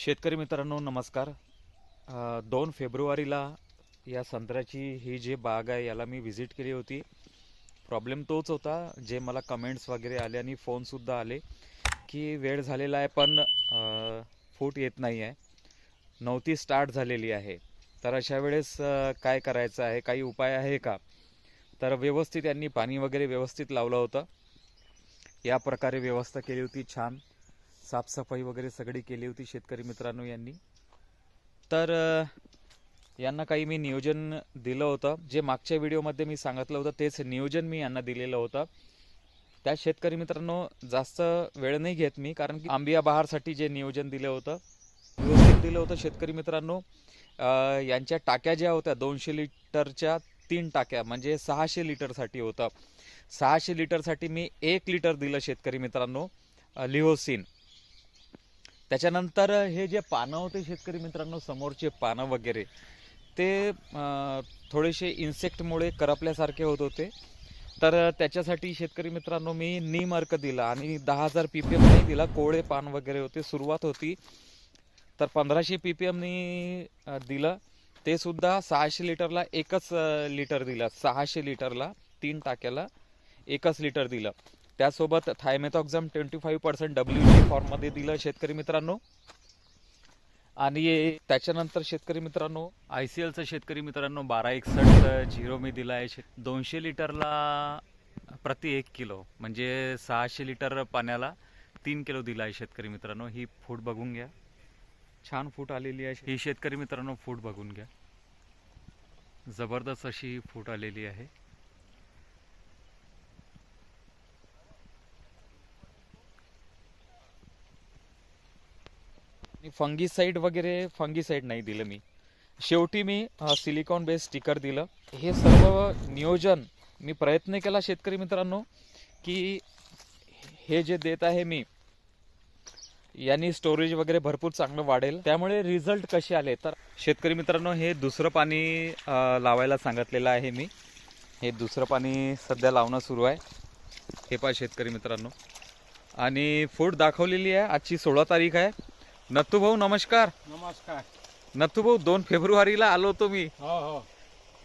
शेतकरी मित्रांनो नमस्कार. दोन फेब्रुवारीला या संत्र्याची ही जी बाग आहे याला मी व्हिजिट केली होती. प्रॉब्लेम तोच होता जे मला कमेंट्स वगैरे आले आणि फोनसुद्धा आले की वेळ झालेला आहे पण फूट येत नाही आहे नव्हती स्टार्ट झालेली आहे. तर अशा वेळेस काय करायचं आहे काही उपाय आहे का? तर व्यवस्थित यांनी पाणी वगैरे व्यवस्थित लावलं होतं. या प्रकारे व्यवस्था केली होती छान. साफसफाई वगैरे सगळी केली होती शेतकरी मित्रांनो यांनी. तर यांना काही मी नियोजन दिलं होतं. जे मागच्या व्हिडिओमध्ये मी सांगितलं होतं तेच नियोजन मी यांना दिलेलं होतं. त्या शेतकरी मित्रांनो जास्त वेळ नाही घेत मी कारण की आंबिया बहारसाठी जे नियोजन दिलं होतं व्यवस्थित दिलं होतं शेतकरी मित्रांनो. यांच्या टाक्या ज्या होत्या दोनशे लिटरच्या तीन टाक्या म्हणजे सहाशे लिटरसाठी होतं. सहाशे लिटरसाठी मी एक लिटर दिलं शेतकरी मित्रांनो लिओसिन लिहोसिन. त्याच्यानंतर हे जे पानं होते शेतकरी मित्रांनो समोरचे पानं वगैरे ते थोडेसे इन्सेक्टमुळे करपल्यासारखे होत होते. तर त्याच्यासाठी शेतकरी मित्रांनो मी नीम अर्क दिला आणि दहा हजार पी पी एमने दिला. कोवळे पान वगैरे होते. सुरुवात होती. तर पंधराशे पी पी एमनी दिलं. ते सुद्धा सहाशे लिटरला एकच लिटर दिलं. सहाशे लिटरला तीन टाक्याला एकच लिटर दिलं. त्यासोबत thiamethoxam twenty five percent W G फॉर्ममध्ये दिलं शेतकरी मित्रांनो. आणि त्याच्यानंतर शेतकरी मित्रांनो आय सी एलचं शेतकरी मित्रांनो बारा एकसष्ट झिरो मी दिला आहे. शे दोनशे लिटरला प्रति एक किलो म्हणजे सहाशे लिटर पाण्याला तीन किलो दिला आहे शेतकरी मित्रांनो. ही फूट बघून घ्या. छान फूट आलेली आहे. ही शेतकरी मित्रांनो फूट बघून घ्या. जबरदस्त अशी फूट आलेली आहे. फंगीसाईड वगैरे फंगीसाईड नाही दिलं मी. शेवटी मी सिलिकॉन बेस स्टिकर दिलं. हे सर्व नियोजन मी प्रयत्न केला शेतकरी मित्रांनो की हे जे देत आहे मी यांनी स्टोरेज वगैरे भरपूर चांगलं वाढेल. त्यामुळे रिझल्ट कसे आले? तर शेतकरी मित्रांनो हे दुसरं पाणी लावायला सांगितलेलं आहे मी. हे दुसरं पाणी सध्या लावणं सुरू आहे. हे पहा शेतकरी मित्रांनो. आणि फूट दाखवलेली आहे. आजची सोळा तारीख आहे. नत्तू भाऊ नमस्कार. नमस्कार. नत्तू भाऊ दोन फेब्रुवारीला आलो होतो मी. हो हो.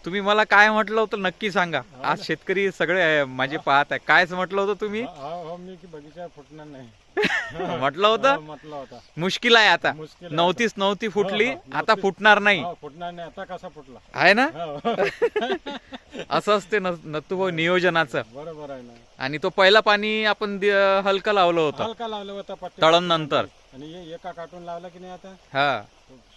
तुम्ही मला काय म्हटलं होतं नक्की सांगा. आज शेतकरी सगळे माझे पाहत आहे. कायच म्हटलं होतं तुम्ही? हो हो मी की बगीचा फुटणार नाही. म्हटलं होतं? हो, म्हटलं होतं. मुश्किल आहे आता. मुश्किल आहे नव्हतीच नव्हती फुटली. हो, हो, आता नव्हतीच. फुटणार नाही. हो, फुटणार नाही. आता कसा फुटला? आहे ना? हो. असं असते नत्तू भाऊ नियोजनाचं. बरोबर आहे ना. आणि तो पहिला पाणी आपण दि- हलकं लावलं होतं. हलका लावलं होता पट्टी. तळण नंतर आणि हे एका काटून लावला की नाही आता? हा.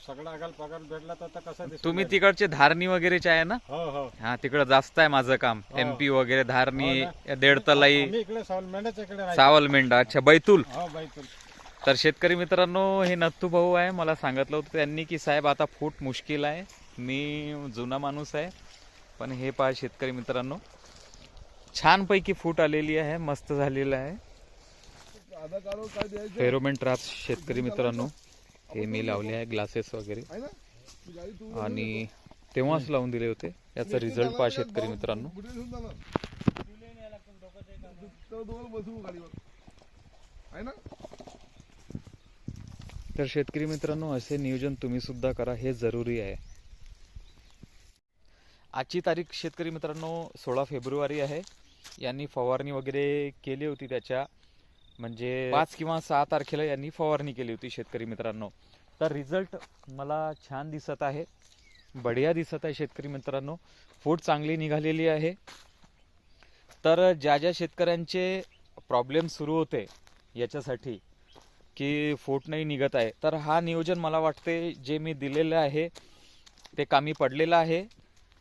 सगळा अगाल पगार भेटला तर आता कसा तुम्ही तिकडचे धारणी वगैरेचे आहे ना? हो हो. हा तिकडं जास्त आहे माझं काम. हो. एमपी वगैरे धारणी हो देड तलाई. आम्ही इकडे सावलमेंढ्याच्या इकडे राहायचो. सावलमेंढा अच्छा बैतूल. हो बाई तर शेतकरी मित्रांनो हे नत्तू भाऊ आहे मला सांगितलं होतं त्यांनी की साहेब आता फूट मुश्किल आहे. मी जुना माणूस आहे. पण हे पहा शेतकरी मित्रांनो छानपैकी फूट आलेली आहे मस्त झालेलं आहे. फेरोमेन ट्रॅप्स शेतकरी मित्रांनो हे मी लावले आहे ग्लासेस वगैरे. आणि तेव्हाच लावून दिले होते याचा रिझल्ट पहा शेतकरी मित्रांनो. तर शेतकरी मित्रांनो असे नियोजन तुम्ही सुद्धा करा हे जरुरी आहे. आजची तारीख शेतकरी मित्रांनो सोळा फेब्रुवारी आहे. यांनी फवारणी वगैरे केली होती त्याच्या. म्हणजे पाच किंवा सहा तारखेला यांनी फवारणी केली होती शेतकरी मित्रांनो. तर रिझल्ट मला छान दिसत आहे. बढिया दिसत आहे शेतकरी मित्रांनो. फूट चांगली निघालेली आहे. तर ज्या ज्या शेतकऱ्यांचे प्रॉब्लेम सुरू होते याच्यासाठी की फूट नाही निघत आहे. तर हा नियोजन मला वाटते जे मी दिलेलं आहे ते कामी पडलेलं आहे.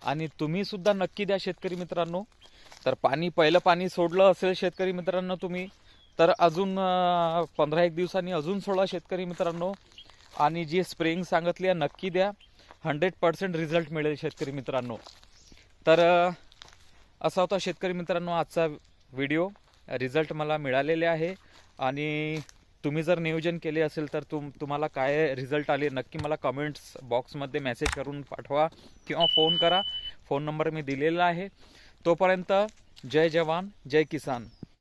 आणि तुम्ही सुद्धा नक्की द्या शेतकरी मित्रांनो. तर पाणी पहिलं पाणी सोडलं असेल शेतकरी मित्रांनो तुम्ही तर अजून पंधरा एक दिवसांनी अजून सोळा शेतकरी मित्रांनो आणि जी स्प्रेइंग सांगितली आहे नक्की द्या. हंड्रेड पर्सेंट रिझल्ट मिळेल शेतकरी मित्रांनो. तर असा होता शेतकरी मित्रांनो आजचा व्हिडिओ रिझल्ट मला मिळालेले आहे आणि तुम्ही जर नियोजन केले असेल तर तुम तुम्हाला काय रिझल्ट आले नक्की मला कमेंट्स बॉक्समध्ये मेसेज करून पाठवा किंवा फोन करा. फोन नंबर मी दिलेला आहे. तोपर्यंत जय जवान जय किसान.